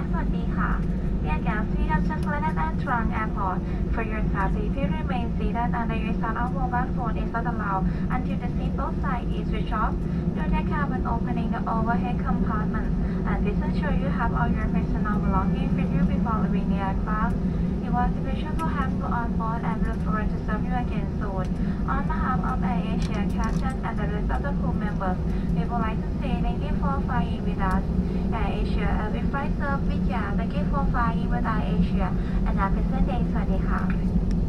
สวัสดีค่ะ Dear guests, we have just landed at Trang Airport. For your safety, please remain seated and the use of our mobile phone is not allowed until the seatbelt sign is switched off. Do take care when opening the overhead compartment. And please ensure you have all your personal belongings with you before leaving the aircraft. It was a pleasure to have you on board and we look forward to serve you again soon. On behalf of Air Asia Captain and the rest of the crew members, we would like to say thank you for flying with us. Air Asia, every flight served with you. Thank you for flying with Air Asia. And have a pleasant day. สวัสดีค่ะ